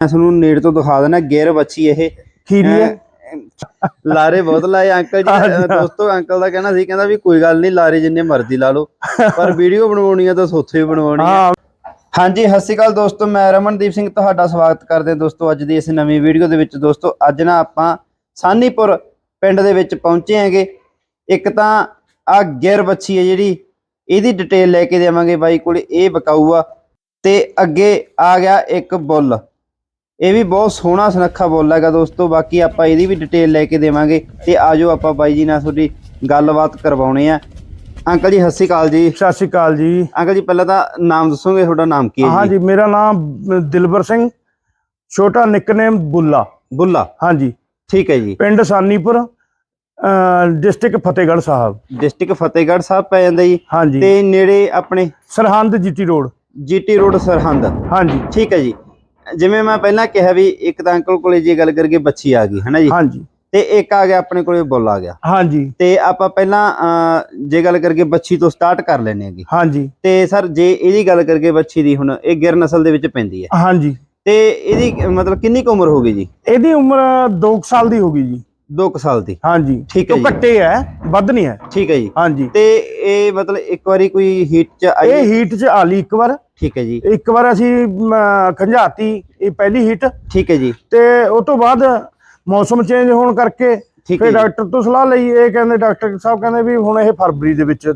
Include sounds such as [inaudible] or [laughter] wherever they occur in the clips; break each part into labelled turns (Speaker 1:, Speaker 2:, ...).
Speaker 1: ਮੈਂ ਤੁਹਾਨੂੰ ਨੇੜ ਤੋਂ ਦਿਖਾ ਦੇਣਾ ਗਿਰ ਬੱਚੀ ਇਹ।
Speaker 2: ਖੀਰੀ ਹੈ।
Speaker 1: ਲਾਰੇ ਬਹੁਤ ਲਾਏ ਅੰਕਲ ਜੀ ਦੋਸਤੋ ਅੰਕਲ ਦਾ ਕਹਿਣਾ ਸੀ ਕਹਿੰਦਾ ਵੀ ਕੋਈ ਗੱਲ ਨਹੀਂ ਲਾਰੇ ਜਿੰਨੇ ਮਰਜ਼ੀ ਲਾ ਲਓ ਪਰ ਵੀਡੀਓ ਬਣਵਾਉਣੀ ਆ ਤਾਂ ਸੋਥੇ ਹੀ ਬਣਵਾਉਣੀ ਆ।
Speaker 2: ਹਾਂ।
Speaker 1: ਹਾਂਜੀ ਸਤਿ ਸ਼੍ਰੀ ਅਕਾਲ ਦੋਸਤੋ ਮੈਂ ਰਮਨਦੀਪ ਸਿੰਘ ਤੁਹਾਡਾ ਸਵਾਗਤ ਕਰਦੇ ਹਾਂ ਦੋਸਤੋ ਅੱਜ ਦੀ ਇਸ ਨਵੀਂ ਵੀਡੀਓ ਦੇ ਵਿੱਚ। ਦੋਸਤੋ ਅੱਜ ਨਾ ਆਪਾਂ ਸਾਨੀਪੁਰ ਪਿੰਡ ਦੇ ਵਿੱਚ ਪਹੁੰਚੇ ਹੈਗੇ। ਇੱਕ ਤਾਂ ਆ ਗਿਰ ਬੱਚੀ ਹੈ ਜਿਹੜੀ ਇਹਦੀ ਡਿਟੇਲ ਲੈ ਕੇ ਦੇਵਾਂਗੇ ਬਾਈ ਕੋਲੇ ਇਹ ਬਕਾਊ ਆ। ਤੇ ਅੱਗੇ ਆ ਗਿਆ ਇੱਕ ਬੁੱਲ। ਇਹ ਵੀ ਬਹੁਤ ਸੋਹਣਾ ਸੁਨੱਖਾ ਬੁੱਲ ਹੈਗਾ ਦੋਸਤੋ ਬਾਕੀ ਆਪਾਂ ਇਹਦੀ ਵੀ ਡਿਟੇਲ ਲੈ ਕੇ ਦੇਵਾਂਗੇ ਤੇ ਆਜੋ ਆਪਾਂ ਬਾਈ ਜੀ ਨਾਲ ਤੁਹਾਡੀ ਗੱਲਬਾਤ ਕਰਵਾਉਣੇ ਆ। ਅੰਕਲ ਜੀ ਸਤਿ ਸ਼੍ਰੀ ਅਕਾਲ ਜੀ।
Speaker 2: ਸਤਿ ਸ਼੍ਰੀ ਅਕਾਲ ਜੀ।
Speaker 1: ਅੰਕਲ ਜੀ ਪਹਿਲਾਂ ਤਾਂ ਨਾਮ ਦੱਸੋਗੇ ਤੁਹਾਡਾ ਨਾਮ ਕੀ ਹੈ
Speaker 2: ਹਾਂ ਜੀ ਮੇਰਾ ਨਾਮ ਦਿਲਬਰ ਸਿੰਘ ਛੋਟਾ ਨਿਕਨੇਮ ਬੁੱਲਾ।
Speaker 1: ਬੁੱਲਾ।
Speaker 2: ਹਾਂਜੀ।
Speaker 1: ਠੀਕ ਹੈ ਜੀ।
Speaker 2: ਪਿੰਡ ਸਾਨੀਪੁਰ ਡਿਸਟ੍ਰਿਕਟ ਫਤਿਹਗੜ੍ਹ ਸਾਹਿਬ।
Speaker 1: ਡਿਸਟ੍ਰਿਕਟ ਫਤਿਹਗੜ੍ਹ ਸਾਹਿਬ ਪੈ ਜਾਂਦਾ ਜੀ।
Speaker 2: ਹਾਂਜੀ।
Speaker 1: ਤੇ ਨੇੜੇ ਆਪਣੇ
Speaker 2: Sirhind GT road.
Speaker 1: GT road Sirhind.
Speaker 2: ਹਾਂਜੀ।
Speaker 1: ਠੀਕ ਹੈ ਜੀ। ਜਿਵੇਂ ਮੈਂ ਪਹਿਲਾਂ ਕਿਹਾ ਵੀ ਇੱਕ ਤਾਂ ਅੰਕਲ ਕੋਲੇ ਜੇ ਗੱਲ ਕਰਕੇ ਬੱਚੀ ਆ ਗਈ ਹੈ ਨਾ ਜੀ?
Speaker 2: ਹਾਂਜੀ।
Speaker 1: ਤੇ ਇੱਕ ਆ ਗਿਆ ਆਪਣੇ ਕੋਲੇ ਬੁੱਲ ਆ ਗਿਆ।
Speaker 2: ਹਾਂਜੀ।
Speaker 1: ਤੇ ਆਪਾਂ ਪਹਿਲਾਂ ਜੇ ਗੱਲ ਕਰਕੇ ਬੱਚੀ ਤੋਂ ਸਟਾਰਟ ਕਰ ਲੈਨੇ ਹੈਗੇ।
Speaker 2: ਹਾਂਜੀ।
Speaker 1: ਤੇ ਸਰ ਜੇ ਇਹਦੀ ਗੱਲ ਕਰਕੇ ਬੱਚੀ ਦੀ ਹੁਣ ਇਹ ਗਿਰ ਨਸਲ ਦੇ ਵਿੱਚ ਪੈਂਦੀ ਹੈ।
Speaker 2: ਹਾਂਜੀ।
Speaker 1: ਤੇ ਇਹਦੀ ਮਤਲਬ ਕਿੰਨੀ ਕੁ ਉਮਰ ਹੋ ਗਈ ਜੀ?
Speaker 2: ਇਹਦੀ ਉਮਰ 2 ਸਾਲ ਦੀ ਹੋ ਗਈ ਜੀ।
Speaker 1: 2 ਸਾਲ ਦੀ।
Speaker 2: ਹਾਂਜੀ।
Speaker 1: ਠੀਕ ਹੈ ਜੀ।
Speaker 2: ਕੱਟੇ ਹੈ ਵੱਧ ਨਹੀਂ ਹੈ।
Speaker 1: ਠੀਕ ਹੈ ਜੀ।
Speaker 2: ਹਾਂਜੀ।
Speaker 1: ਤੇ ਇਹ ਮਤਲਬ ਇੱਕ ਵਾਰੀ ਕੋਈ ਹੀਟ ਚ ਆਈ
Speaker 2: ਇਹ ਹੀਟ 'ਚ ਆ ਲਈ ਇੱਕ ਵਾਰ।
Speaker 1: ਠੀਕ ਹੈ ਜੀ।
Speaker 2: ਇੱਕ ਵਾਰ ਅਸੀਂ ਖੰਝਾਤੀ ਇਹ ਪਹਿਲੀ ਹੀਟ
Speaker 1: ਠੀਕ ਹੈ ਜੀ।
Speaker 2: ਤੇ ਉਸ ਤੋਂ ਬਾਅਦ ਮੌਸਮ ਚੇਂਜ ਹੋਣ ਕਰਕੇ
Speaker 1: ਠੀਕ ਹੈ
Speaker 2: ਫਿਰ
Speaker 1: ਜੀ।
Speaker 2: ਡਾਕਟਰ ਤੋਂ ਸਲਾਹ ਲਈ। ਇਹ ਕਹਿੰਦੇ ਡਾਕਟਰ ਸਾਹਿਬ ਕਹਿੰਦੇ ਵੀ ਹੁਣ ਇਹ ਫਰਵਰੀ ਦੇ ਵਿੱਚ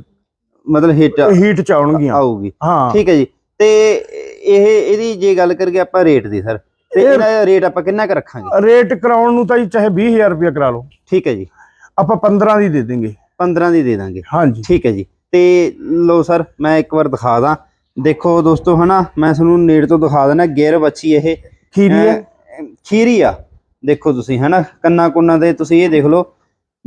Speaker 1: ਮਤਲਬ ਹੀਟ
Speaker 2: ਹੀਟ ਚ ਆਉਣਗੀਆਂ।
Speaker 1: ਆਊਗੀ।
Speaker 2: ਹਾਂ।
Speaker 1: ਠੀਕ ਹੈ ਜੀ। ਤੇ ਇਹ ਇਹਦੀ ਜੇ ਗੱਲ ਕਰੀਏ ਆਪਾਂ ਰੇਟ ਦੀ ਸਰ ਤੇ
Speaker 2: ਇਹ-
Speaker 1: ਇਹਦਾ ਰੇਟ ਆਪਾਂ ਕਿੰਨਾ ਕੁ ਰੱਖਾਂਗੇ?
Speaker 2: ਰੇਟ ਕਰਾਉਣ ਨੂੰ ਤਾਂ ਜੀ ਚਾਹੇ 20000 ਰੁਪਏ ਕਰਾ ਲਓ।
Speaker 1: ਠੀਕ ਹੈ ਜੀ।
Speaker 2: ਆਪਾਂ 15 ਦੀ ਦੇ ਦੇਂਗੇ
Speaker 1: 15 ਦੀ ਦੇ ਦਾਂਗੇ।
Speaker 2: ਹਾਂਜੀ।
Speaker 1: ਠੀਕ ਹੈ ਜੀ। ਤੇ ਲੋ ਸਰ ਮੈਂ ਇੱਕ ਵਾਰ ਦਿਖਾ ਦਾਂ। ਦੇਖੋ ਦੋਸਤੋ ਹਨਾ ਮੈਂ ਤੁਹਾਨੂੰ ਨੇੜ ਤੋਂ ਦਿਖਾ ਦੇਣਾ ਗੇਰ ਬੱਚੀ ਇਹ।
Speaker 2: ਖੀਰੀ ਹੈ
Speaker 1: ਖੀਰੀ ਆ। ਦੇਖੋ ਤੁਸੀਂ ਹਨਾ ਕੰਨਾ ਕੁੰਨਾ ਦੇ ਤੁਸੀਂ ਇਹ ਦੇਖ ਲਓ।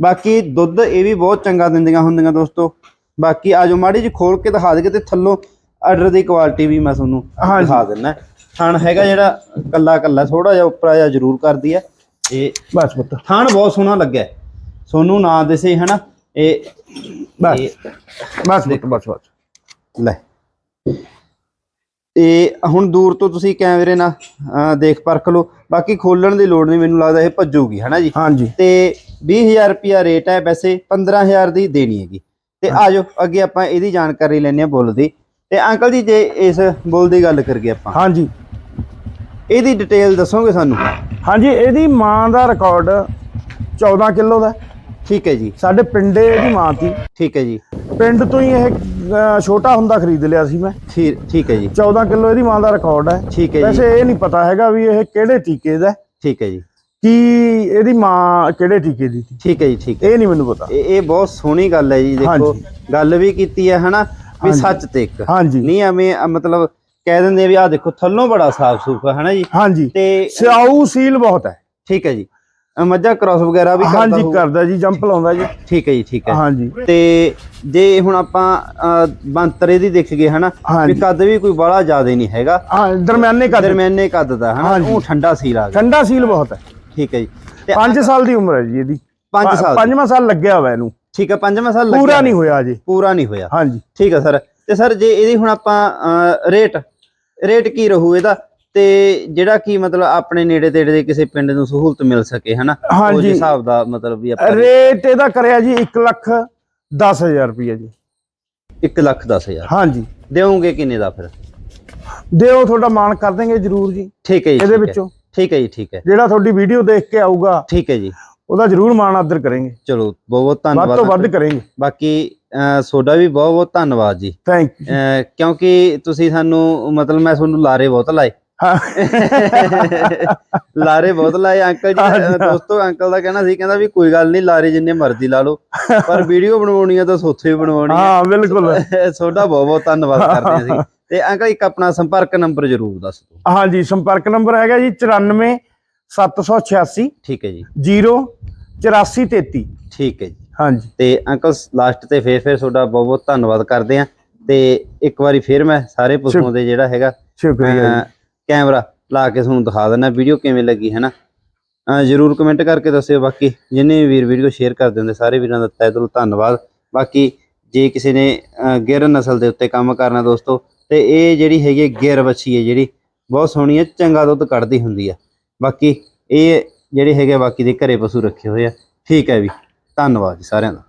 Speaker 1: ਬਾਕੀ ਦੁੱਧ ਇਹ ਵੀ ਬਹੁਤ ਚੰਗਾ ਦਿੰਦੀਆਂ ਹੁੰਦੀਆਂ ਦੋਸਤੋ। ਬਾਕੀ ਆਜੋ ਮਾੜੀ ਜੀ ਖੋਲ ਕੇ ਦਿਖਾ ਦੇ ਤੇ ਥੱਲੋਂ ਆਰਡਰ ਦੀ ਕੁਆਲਿਟੀ ਵੀ ਮੈਂ ਤੁਹਾਨੂੰ। ਦਿਖਾ ਦਿੰਦਾ। ਥਣ ਹੈਗਾ ਜਿਹੜਾ ਕੱਲਾ ਕੱਲਾ ਥੋੜਾ ਜਿਹਾ ਉੱਪਰ ਜਿਹਾ ਜ਼ਰੂਰ ਕਰਦੀ ਆ ਇਹ
Speaker 2: ਬਸ ਪੁੱਤ।
Speaker 1: ਥਣ ਬਹੁਤ ਸੋਹਣਾ ਲੱਗਿਆ। ਸੋਨੂੰ ਨਾ ਦਿਸੇ ਹਨਾ? ਇਹ
Speaker 2: ਬਸ।
Speaker 1: ਇਹ
Speaker 2: ਬਸ ਪੁੱਤ ਬਸ ਬਸ।
Speaker 1: ਲੈ। ਤੇ ਹੁਣ ਦੂਰ ਤੋਂ ਤੁਸੀਂ ਕੈਮਰੇ ਨਾਲ ਦੇਖ ਪਰਖ ਲਓ। ਬਾਕੀ ਖੋਲਣ ਦੀ ਲੋੜ ਨਹੀਂ ਮੈਨੂੰ ਲੱਗਦਾ ਇਹ ਭੱਜੂਗੀ ਹਨਾ ਜੀ?
Speaker 2: ਹਾਂਜੀ।
Speaker 1: ਤੇ 20000 ਰੁਪਿਆ ਰੇਟ ਹੈ ਵੈਸੇ 15000 ਦੀ ਦੇਣੀ ਹੈਗੀ। ਤੇ ਆਜੋ ਅੱਗੇ ਆਪਾਂ ਇਹਦੀ ਜਾਣਕਾਰੀ ਲੈਣੇ ਆ ਬੁੱਲ ਦੀ। ਤੇ ਅੰਕਲ ਜੀ ਜੇ ਇਸ ਬੁੱਲ ਦੀ ਗੱਲ ਕਰੀਏ ਆਪਾਂ।
Speaker 2: ਹਾਂਜੀ।
Speaker 1: ਇਹਦੀ ਡਿਟੇਲ ਦੱਸੋਗੇ ਸਾਨੂੰ?
Speaker 2: ਹਾਂਜੀ ਇਹਦੀ ਮਾਂ ਦਾ ਰਿਕਾਰਡ 14 ਕਿਲੋ ਦਾ।
Speaker 1: ਠੀਕ ਹੈ ਜੀ।
Speaker 2: ਸਾਡੇ ਪਿੰਡੇ ਇਹਦੀ ਮਾਂ ਸੀ
Speaker 1: ਠੀਕ ਹੈ ਜੀ।
Speaker 2: ਪਿੰਡ ਤੋਂ ਹੀ ਇਹ ਛੋਟਾ ਹੁੰਦਾ ਖਰੀਦ ਲਿਆ ਸੀ ਮੈਂ।
Speaker 1: ਠੀ- ਠੀਕ ਹੈ ਜੀ।
Speaker 2: 14 ਕਿਲੋ ਇਹਦੀ ਮਾਂ ਦਾ ਰਿਕਾਰਡ ਹੈ।
Speaker 1: ਠੀਕ ਹੈ ਜੀ।
Speaker 2: ਵੈਸੇ ਇਹ ਨਹੀਂ ਪਤਾ ਹੈਗਾ ਵੀ ਇਹ ਕਿਹੜੇ ਟੀਕੇ ਦਾ ਹੈ,
Speaker 1: ਠੀਕ ਹੈ ਜੀ।
Speaker 2: ਕੀ ਇਹਦੀ ਮਾਂ ਕਿਹੜੇ ਟੀਕੇ ਦੀ ਸੀ
Speaker 1: ਠੀਕ ਹੈ ਜੀ ਠੀਕ ਹੈ।
Speaker 2: ਇਹ ਨਹੀਂ ਮੈਨੂੰ ਪਤਾ।
Speaker 1: ਇਹ ਇਹ ਬਹੁਤ ਸੋਹਣੀ ਗੱਲ ਹੈ ਜੀ। ਦੇਖੋ
Speaker 2: ਹਾਂਜੀ।
Speaker 1: ਗੱਲ ਵੀ ਕੀਤੀ ਹੈ ਹਨਾ? ਵੀ
Speaker 2: ਹਾਂਜੀ।
Speaker 1: ਸੱਚ ਤੇ ਇੱਕ।
Speaker 2: ਹਾਂਜੀ।
Speaker 1: ਨਹੀਂ ਐਵੇਂ ਅ, ਮਤਲਬ ਕਹਿ ਦਿੰਦੇ ਆ ਵੀ ਆਹ ਦੇਖੋ ਥੱਲੋਂ ਬੜਾ ਸਾਫ਼ ਸੂਫ ਹੈ ਹਨਾ ਜੀ?
Speaker 2: ਹਾਂਜੀ।
Speaker 1: ਤੇ
Speaker 2: ਸਿਆਊ ਸੀਲ ਬਹੁਤ ਹੈ।
Speaker 1: ਠੀਕ ਹੈ ਜੀ। ਮੱਝਾਂ ਕ੍ਰਾਸ ਵਗੈਰਾ ਵੀ ਕਰਦਾ
Speaker 2: ਹਾਂਜੀ। ਕਰਦਾ ਜੀ ਜੰਪ ਲਾਉਂਦਾ ਜੀ।
Speaker 1: ਠੀਕ ਹੈ ਜੀ ਠੀਕ ਹੈ।
Speaker 2: ਹਾਂਜੀ।
Speaker 1: ਤੇ ਜੇ ਹੁਣ ਆਪਾਂ ਬੰਤਰ ਇਹਦੀ ਦੇਖ ਗਏ ਹਨਾ? ਵੀ। ਕੱਦ ਵੀ ਕੋਈ ਬੜਾ ਜ਼ਿਆਦਾ ਨਹੀਂ ਹੈਗਾ।
Speaker 2: ਹਾਂ ਦਰਮਿਆਨੇ ਕਰ
Speaker 1: ਦਰਮਿਆਨੇ ਕੱਦ ਦਾ ਹਨਾ। ਉਹ ਠੰਡਾ ਸੀਲ ਆ ਗਿਆ।
Speaker 2: ਠੰਡਾ ਸੀਲ ਬਹੁਤ ਹੈ।
Speaker 1: ਠੀਕ ਹੈ ਜੀ। ਤੇ
Speaker 2: 5 ਸਾਲ ਦੀ ਉਮਰ ਹੈ ਜੀ ਇਹਦੀ।
Speaker 1: ਪੰਜ ਸਾਲ ਦੀ।
Speaker 2: ਪੰਜਵਾਂ ਸਾਲ ਲੱਗਿਆ ਹੋਇਆ ਇਹਨੂੰ।
Speaker 1: ਠੀਕ ਹੈ ਪੰਜਵਾਂ ਸਾਲ ਲੱਗਿਆ
Speaker 2: ਪੂਰਾ ਨਹੀਂ ਹੋਇਆ ਅਜੇ।
Speaker 1: ਪੂਰਾ ਨਹੀਂ ਹੋਇਆ।
Speaker 2: ਹਾਂਜੀ।
Speaker 1: ਠੀਕ ਹੈ ਸਰ। ਤੇ ਸਰ ਜੇ ਇਹਦੀ ਹੁਣ ਆਪਾਂ ਰੇਟ ਰੇਟ ਕੀ ਰਹੂ ਇਹਦਾ? ਤੇ ਜਿਹੜਾ ਕੀ ਮਤਲਬ ਆਪਣੇ ਨੇੜੇ ਤੇੜੇ ਦੇ ਕਿਸੇ ਪਿੰਡ ਨੂੰ ਸਹੂਲਤ ਮਿਲ ਸਕੇ ਹਨਾ?
Speaker 2: ਹਾਂਜੀ।
Speaker 1: ਜਿਹੇ ਹਿਸਾਬ ਦਾ ਮਤਲਬ ਵੀ ਆਪਾਂ
Speaker 2: ਰੇਟ ਇਹਦਾ ਕਰਿਆ ਜੀ 1 ਲੱਖ 10000 ਰੁਪਏ ਜੀ।
Speaker 1: 1 ਲੱਖ 10000
Speaker 2: ਹਾਂਜੀ।
Speaker 1: ਦੇਵੋਗੇ ਕਿੰਨੇ ਦਾ ਫਿਰ?
Speaker 2: ਦਿਓ ਤੁਹਾਡਾ ਮਾਣ ਕਰ ਦੇਂਗੇ ਜਰੂਰ ਜੀ।
Speaker 1: ਠੀਕ ਹੈ ਜੀ
Speaker 2: ਇਹਦੇ
Speaker 1: ਠੀਕ ਹੈ।
Speaker 2: ਵਿੱਚੋਂ।
Speaker 1: ਠੀਕ ਹੈ ਜੀ ਠੀਕ ਹੈ।
Speaker 2: ਜਿਹੜਾ ਤੁਹਾਡੀ ਵੀਡੀਓ ਦੇਖ ਕੇ ਆਊਗਾ
Speaker 1: ਠੀਕ ਹੈ ਜੀ।
Speaker 2: ਉਹਦਾ ਜਰੂਰ ਮਾਣ ਆਦਰ ਕਰਾਂਗੇ।
Speaker 1: ਚਲੋ ਬਹੁਤ ਬਹੁਤ
Speaker 2: ਵੱਧ
Speaker 1: ਧੰਨਵਾਦ
Speaker 2: ਤੋਂ ਵੱਧ ਕਰਾਂਗੇ।
Speaker 1: ਬਾਕੀ ਤੁਹਾਡਾ ਵੀ ਬਹੁਤ ਬਹੁਤ ਧੰਨਵਾਦ ਜੀ।
Speaker 2: ਥੈਂਕ ਯੂ
Speaker 1: ਕਿਉਂਕਿ ਤੁਸੀਂ ਸਾਨੂੰ ਮਤਲਬ ਮੈਂ ਤੁਹਾਨੂੰ ਲਾਰੇ ਬਹੁਤ ਲਾਏ। [laughs] ਲਾਰੇ ਬਹੁਤ ਲਾਏ। ਅੰਕਲ ਜੀ। ਦੋਸਤੋ ਅੰਕਲ ਦਾ ਕਹਿਣਾ ਸੀ ਕਹਿੰਦਾ ਵੀ ਕੋਈ ਗੱਲ ਨਹੀਂ ਲਾਰੇ ਜਿੰਨੇ ਮਰਜ਼ੀ ਲਾ ਲਓ। ਪਰ ਵੀਡੀਓ ਬਣਵਾਉਣੀ ਆ ਤਾਂ ਸੋਥੇ ਆ।
Speaker 2: ਹਾਂ ਬਿਲਕੁਲ। [laughs]
Speaker 1: ਤੁਹਾਡਾ ਬਹੁਤ ਬਹੁਤ ਧੰਨਵਾਦ ਕਰਦੇ ਹਾਂ ਅਸੀਂ। ਤੇ ਅੰਕਲ ਇੱਕ ਆਪਣਾ ਸੰਪਰਕ ਨੰਬਰ ਜ਼ਰੂਰ ਦੱਸ ਦਿਓ।
Speaker 2: ਹਾਂਜੀ ਸੰਪਰਕ ਨੰਬਰ ਹੈਗਾ ਜੀ 94 786
Speaker 1: ਠੀਕ ਹੈ ਜੀ।
Speaker 2: 0 8433
Speaker 1: ਠੀਕ ਹੈ ਜੀ।
Speaker 2: ਹਾਂਜੀ।
Speaker 1: ਤੇ ਅੰਕਲ ਲਾਸਟ ਤੇ ਫੇਰ ਫੇਰ ਤੁਹਾਡਾ ਬਹੁਤ ਬਹੁਤ ਧੰਨਵਾਦ ਕਰਦੇ ਆ ਤੇ ਇੱਕ ਵਾਰੀ ਫੇਰ ਮੈਂ ਸਾਰੇ ਪਸ਼ੂਆਂ ਦੇ ਜਿਹੜਾ ਹੈਗਾ
Speaker 2: ਸ਼ੁਕਰੀਆ
Speaker 1: ਕੈਮਰਾ ਲਾ ਕੇ ਤੁਹਾਨੂੰ ਦਿਖਾ ਦਿੰਦਾ ਵੀਡੀਓ ਕਿਵੇਂ ਲੱਗੀ ਹੈ ਨਾ ਜਰੂਰ ਕਮੈਂਟ ਕਰਕੇ ਦੱਸਿਓ। ਬਾਕੀ ਜਿੰਨੇ ਵੀਰ ਵੀਡੀਓ ਸ਼ੇਅਰ ਕਰਦੇ ਹੁੰਦੇ ਸਾਰੇ ਵੀਰਾਂ ਦਾ ਤਹਿ ਦਿਲੋਂ ਧੰਨਵਾਦ। ਬਾਕੀ ਜੇ ਕਿਸੇ ਨੇ ਗਿਰ ਨਸਲ ਦੇ ਉੱਤੇ ਕੰਮ ਕਰਨਾ ਦੋਸਤੋ ਤੇ ਇਹ ਜਿਹੜੀ ਹੈਗੀ ਹੈ ਗਿਰ ਵੱਛੀ ਹੈ ਜਿਹੜੀ ਬਹੁਤ ਸੋਹਣੀ ਹੈ ਚੰਗਾ ਦੁੱਧ ਕੱਢਦੀ ਹੁੰਦੀ ਆ ਬਾਕੀ ਇਹ ਜਿਹੜੇ ਹੈਗੇ ਬਾਕੀ ਦੇ ਘਰੇ ਪਸ਼ੂ ਰੱਖੇ ਹੋਏ ਆ। ਠੀਕ ਹੈ ਵੀ। ਧੰਨਵਾਦ ਜੀ ਸਾਰਿਆਂ ਦਾ